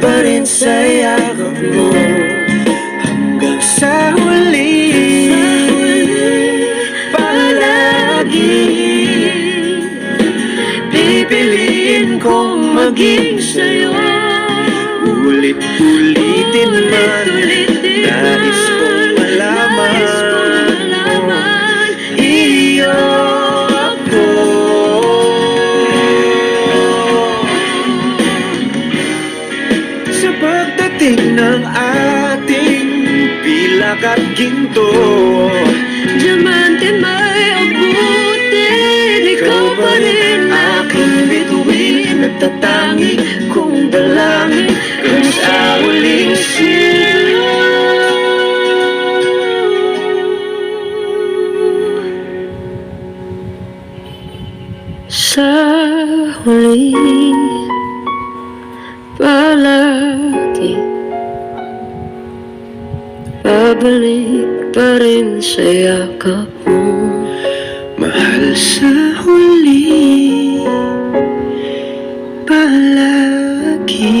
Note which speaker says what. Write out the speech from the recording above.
Speaker 1: pa rin sayaw mo Hanggang sa huli Palagi Pipiliin kong maging sa'yo. Sa pagdating ng ating pilak at ginto.
Speaker 2: Diamante may abutin Ikaw pa rin
Speaker 1: aking bituin? Nagtatangi kong dalangin Kung sa huling silo
Speaker 2: Sa huli palagi Babalik pa rin sa yakap mo.
Speaker 1: Mahal sa huli. Palagi